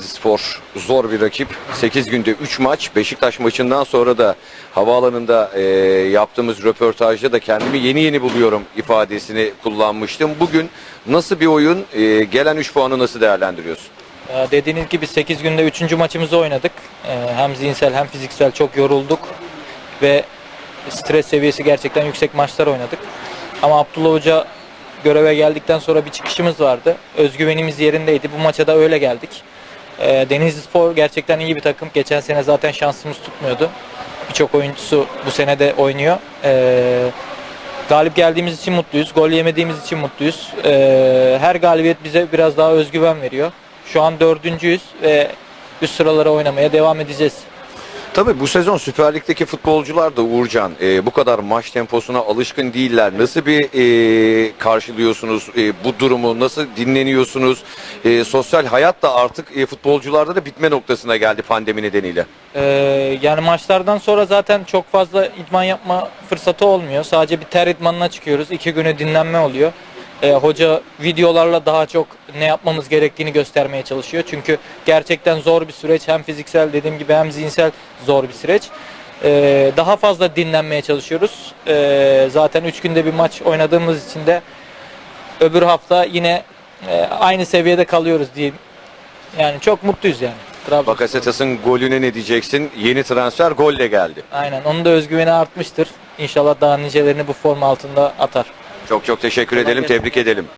Denizli Spor zor bir rakip. 8 günde 3 maç. Beşiktaş maçından sonra da havaalanında e, yaptığımız röportajda da kendimi yeni yeni buluyorum ifadesini kullanmıştım. Bugün nasıl bir oyun? E, gelen 3 puanı nasıl değerlendiriyorsun? Ee, Dediğiniz gibi 8 günde 3. maçımızı oynadık. Ee, Hem zihinsel hem fiziksel çok yorulduk ve stres seviyesi gerçekten yüksek maçlar oynadık. Ama Abdullah Hoca göreve geldikten sonra bir çıkışımız vardı. Özgüvenimiz yerindeydi. Bu maça da öyle geldik. Ee, Denizli Spor gerçekten iyi bir takım. Geçen sene zaten şansımız tutmuyordu. Birçok oyuncusu bu sene de oynuyor. Ee, Galip geldiğimiz için mutluyuz. Gol yemediğimiz için mutluyuz. Ee, her galibiyet bize biraz daha özgüven veriyor. Şu an dördüncüyüz ve üst sıralara oynamaya devam edeceğiz. Tabii bu sezon Süper Lig'deki futbolcular da Uğurcan e, bu kadar maç temposuna alışkın değiller. Nasıl bir e, karşılıyorsunuz e, bu durumu? Nasıl dinleniyorsunuz? E, sosyal hayat da artık e, futbolcularda da bitme noktasına geldi pandemi nedeniyle. Ee, yani maçlardan sonra zaten çok fazla idman yapma fırsatı olmuyor. Sadece bir ter idmanına çıkıyoruz. İki günü dinlenme oluyor. Ee, hoca videolarla daha çok ne yapmamız gerektiğini göstermeye çalışıyor. Çünkü gerçekten zor bir süreç. Hem fiziksel dediğim gibi hem zihinsel zor bir süreç. Ee, daha fazla dinlenmeye çalışıyoruz. Ee, zaten 3 günde bir maç oynadığımız için de öbür hafta yine e, aynı seviyede kalıyoruz diyeyim. Yani çok mutluyuz yani. Trabzonspor. Bakasetas'ın golüne ne diyeceksin? Yeni transfer golle geldi. Aynen. Onun da özgüveni artmıştır. İnşallah daha nicelerini bu form altında atar. Çok çok teşekkür edelim, tebrik edelim.